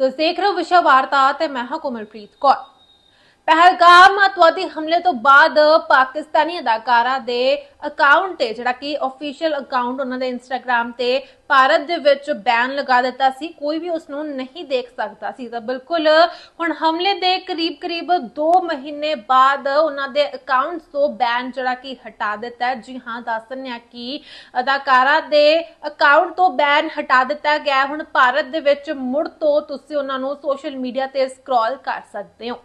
ਤੁਸੀਂ ਦੇਖ ਰਹੇ ਹੋ ਵਿਸ਼ਵ ਵਾਰਤਾ ਤੇ ਮੈਂ ਹਾਂ ਕੋਮਲਪ੍ਰੀਤ ਕੌਰ। ਪਹਿਲਗਾਮ ਅਤਵਾਦੀ ਹਮਲੇ ਤੋਂ ਬਾਅਦ ਪਾਕਿਸਤਾਨੀ ਅਦਾਕਾਰਾ ਦੇ ਅਕਾਊਂਟ ਤੇ, ਜਿਹੜਾ ਕਿ ਅਫੀਸ਼ੀਅਲ ਅਕਾਊਂਟ ਉਹਨਾਂ ਦੇ ਇੰਸਟਾਗ੍ਰam ਤੇ ਭਾਰਤ ਦੇ ਵਿੱਚ ਬੈਨ ਲਗਾ ਦਿੱਤਾ ਸੀ, ਕੋਈ ਵੀ ਉਸ ਨੂੰ ਨਹੀਂ ਦੇਖ ਸਕਦਾ ਸੀ। ਤਾਂ ਬਿਲਕੁਲ ਹੁਣ ਹਮਲੇ ਦੇ ਕਰੀਬ-ਕਰੀਬ 2 ਮਹੀਨੇ ਬਾਅਦ ਉਹਨਾਂ ਦੇ ਅਕਾਊਂਟਸ ਤੋਂ ਬੈਨ ਜਿਹੜਾ ਕਿ ਹਟਾ ਦਿੱਤਾ ਜੀ ਹਾਂ ਦੱਸਣਿਆ ਕਿ ਅਦਾਕਾਰਾ ਦੇ ਅਕਾਊਂਟ ਤੋਂ ਬੈਨ ਹਟਾ ਦਿੱਤਾ ਗਿਆ। ਹੁਣ ਭਾਰਤ ਦੇ ਵਿੱਚ ਮੁੜ ਤੋਂ ਤੁਸੀਂ ਉਹਨਾਂ ਨੂੰ ਸੋਸ਼ਲ ਮੀਡੀਆ ਤੇ ਸਕਰੋਲ ਕਰ ਸਕਦੇ ਹੋ।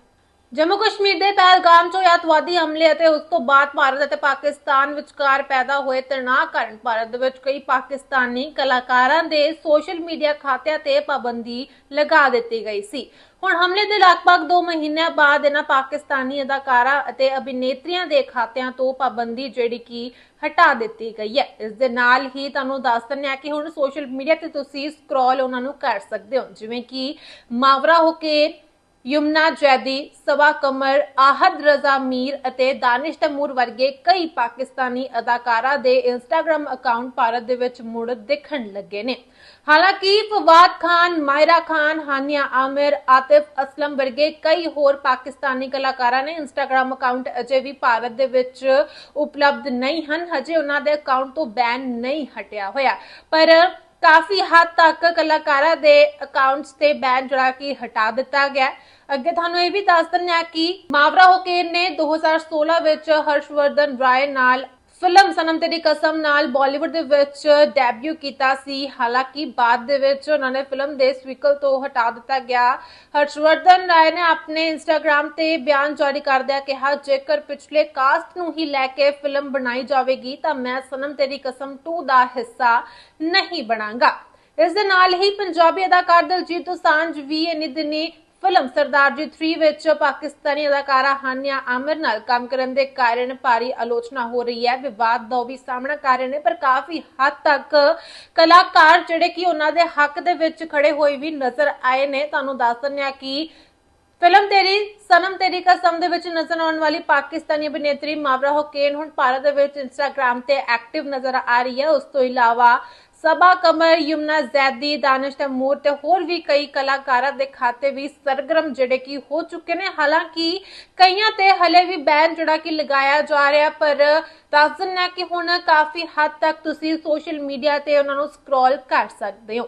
ਜੰਮੂ ਕਸ਼ਮੀਰ ਦੇ ਪਹਿਲਗਾਮ 'ਚ ਹੋਏ ਹਮਲੇ ਅਤੇ ਉਸ ਤੋਂ ਬਾਅਦ ਭਾਰਤ ਅਤੇ ਪਾਕਿਸਤਾਨ ਵਿਚਕਾਰ ਪੈਦਾ ਹੋਏ ਤਣਾਅ ਕਾਰਨ ਭਾਰਤ ਦੇ ਵਿੱਚ ਕਈ ਪਾਕਿਸਤਾਨੀ ਕਲਾਕਾਰਾਂ ਦੇ ਸੋਸ਼ਲ ਮੀਡੀਆ ਖਾਤਿਆਂ ਤੇ ਪਾਬੰਦੀ ਲਗਾ ਦਿੱਤੀ ਗਈ ਸੀ। ਹੁਣ ਹਮਲੇ ਦੇ ਲਗਭਗ 2 ਮਹੀਨਿਆਂ ਬਾਅਦ ਇਹਨਾਂ ਪਾਕਿਸਤਾਨੀ ਅਦਾਕਾਰਾਂ ਅਤੇ ਅਭਿਨੇਤਰੀਆਂ ਦੇ ਖਾਤਿਆਂ ਤੋਂ ਪਾਬੰਦੀ ਜਿਹੜੀ ਕਿ ਹਟਾ ਦਿੱਤੀ ਗਈ ਹੈ। ਇਸ ਦੇ ਨਾਲ ਹੀ ਤੁਹਾਨੂੰ ਦੱਸ ਦਿੰਦੇ ਆ ਕਿ ਹੁਣ ਸੋਸ਼ਲ ਮੀਡੀਆ ਤੇ ਤੁਸੀਂ ਸਕਰੋਲ ਉਹਨਾਂ ਨੂੰ ਕਰ ਸਕਦੇ ਹੋ। ਜਿਵੇਂ ਕਿ ਮਾਵਰਾ ਹੋ ਕੇ ਯੁਮਨਾ, ਜੈਦੀ, ਸਵਾ ਕਮਰ, ਆਹਦ ਰਜ਼ਾ ਮੀਰ ਅਤੇ ਦਾਨਿਸ਼ ਤੈਮੂਰ ਵਰਗੇ ਕਈ ਪਾਕਿਸਤਾਨੀ ਅਦਾਕਾਰਾਂ ਦੇ ਇੰਸਟਾਗ੍ਰam ਅਕਾਊਂਟ ਭਾਰਤ ਦੇ ਵਿੱਚ ਮੁੜ ਦਿਖਣ ਲੱਗੇ ਨੇ। ਹਾਲਾਂਕਿ ਫਵਾਦ ਖਾਨ, ਮਾਇਰਾ ਖਾਨ, ਹਾਨੀਆ ਆਮਿਰ, ਆਤਿਫ ਅਸਲਮ ਵਰਗੇ ਕਈ ਹੋਰ ਪਾਕਿਸਤਾਨੀ ਕਲਾਕਾਰਾਂ ਨੇ ਇੰਸਟਾਗ੍ਰam ਅਕਾਊਂਟ ਅਜੇ ਵੀ ਭਾਰਤ ਦੇ ਵਿੱਚ ਉਪਲਬਧ ਨਹੀਂ ਹਨ। ਹਜੇ ਉਹਨਾਂ ਦੇ ਅਕਾਊਂਟ ਤੋਂ ਬੈਨ ਨਹੀਂ ਹਟਿਆ ਹੋਇਆ। ਪਰ ਕਾਫੀ ਹੱਦ ਤੱਕ ਕਲਾਕਾਰਾਂ ਦੇ ਅਕਾਊਂਟਸ ਤੇ ਬੈਨ ਜਿਹੜਾ ਕਿ ਹਟਾ ਦਿੱਤਾ ਗਿਆ ਅੱਗੇ ਤੁਹਾਨੂੰ ਇਹ ਵੀ ਦੱਸ ਦਿੰਦੇ ਆ ਕਿ ਮਾਵਰਾ ਹੋਕੇਰ ਨੇ 2016 ਵਿੱਚ ਹਰਸ਼ਵਰਧਨ ਰਾਏ ਨਾਲ ਫਿਲਮ ਸਨਮ ਤੇਰੀ ਕਸਮ ਨਾਲ ਬਾਲੀਵੁੱਡ ਦੇ ਵਿੱਚ ਡੈਬਿਊ ਕੀਤਾ ਸੀ। ਹਾਲਾਂਕਿ ਬਾਅਦ ਦੇ ਵਿੱਚ ਉਹਨਾਂ ਨੇ ਫਿਲਮ ਦੇ ਸਵੀਕਲ ਤੋਂ ਹਟਾ ਦਿੱਤਾ ਗਿਆ। ਹਰਸ਼ਵਰਧਨ ਰਾਏ ਨੇ ਆਪਣੇ ਇੰਸਟਾਗ੍ਰam ਤੇ ਬਿਆਨ ਜਾਰੀ ਕਰਦਿਆਂ ਕਿਹਾ, ਜੇਕਰ ਪਿਛਲੇ ਕਾਸਟ ਨੂੰ ਹੀ ਲੈ ਕੇ ਫਿਲਮ ਬਣਾਈ ਜਾਵੇਗੀ, ਤਾਂ ਮੈਂ ਸਨਮ ਤੇਰੀ ਕਸਮ 2 ਦਾ ਹਿੱਸਾ ਨਹੀਂ ਬਣਾਂਗਾ। ਇਸ ਦੇ ਨਾਲ ਹੀ ਪੰਜਾਬੀ ਅਦਾਕਾਰ ਦਲਜੀਤ ਦੋਸਾਂਝ ਵੀ ਇਨੀ ਦਿਨੀ ਫਿਲਮ ਸਰਦਾਰ 3 ਵਿੱਚ ਪਾਕਿਸਤਾਨੀ ਅਦਾਕਾਰਾ ਹਾਨੀਆ ਆਮਿਰ ਨਾਲ ਕੰਮ ਕਰਨ ਦੇ ਕਾਰਨ ਭਾਰੀ ਆਲੋਚਨਾ ਹੋ ਰਹੀ ਹੈ। ਵਿਵਾਦ ਦਾ ਵੀ ਸਾਹਮਣਾ ਕਰ ਰਹੇ ਨੇ, ਪਰ ਕਾਫੀ ਹੱਦ ਤੱਕ ਕਲਾਕਾਰ ਜਿਹੜੇ ਕਿ ਉਹਨਾਂ ਦੇ ਹੱਕ ਦੇ ਵਿੱਚ ਖੜੇ ਹੋਏ ਵੀ ਨਜ਼ਰ ਆਏ ਨੇ। ਤੁਹਾਨੂੰ ਦੱਸ ਦਿੰਦੇ ਹਾਂ ਕਿ ਫਿਲਮ ਤੇਰੀ, ਸਨਮ ਤੇਰੀ ਕਸਮ ਦੇ ਵਿੱਚ ਨਜ਼ਰ ਆਉਣ ਵਾਲੀ ਪਾਕਿਸਤਾਨੀ ਅਭਿਨੇਤਰੀ ਮਾਵਰਾ ਹੁਕੇਨ ਹੁਣ ਭਾਰਤ ਦੇ ਵਿੱਚ ਇੰਸਟਾਗ੍ਰam ਤੇ ਐਕਟਿਵ ਨਜ਼ਰ ਆ ਰਹੀ ਹੈ। ਉਸ ਤੋਂ ਇਲਾਵਾ ਸਬਾ ਕਮਰ, ਯਮਨਾ ਜ਼ੈਦੀ, ਦਾਨਿਸ਼ ਤੈਮੂਰ ਤੇ ਹੋਰ ਵੀ ਕਈ ਕਲਾਕਾਰਾਂ ਦੇ ਖਾਤੇ ਵੀ ਸਰਗਰਮ ਜਿਹੜੇ ਕਿ ਹੋ ਚੁੱਕੇ ਨੇ। ਹਾਲਾਂਕਿ ਕਈਆਂ ਤੇ ਹਲੇ ਵੀ ਬੈਨ ਜਿਹੜਾ ਕਿ ਲਗਾਇਆ ਜਾ ਰਿਹਾ, ਪਰ ਦੱਸ ਦਿੰਨਾ ਕਿ ਹੁਣ ਕਾਫੀ ਹੱਦ ਤੱਕ ਤੁਸੀਂ ਸੋਸ਼ਲ ਮੀਡੀਆ ਤੇ ਉਹਨਾਂ ਨੂੰ ਸਕਰੋਲ ਕਰ ਸਕਦੇ ਹੋ।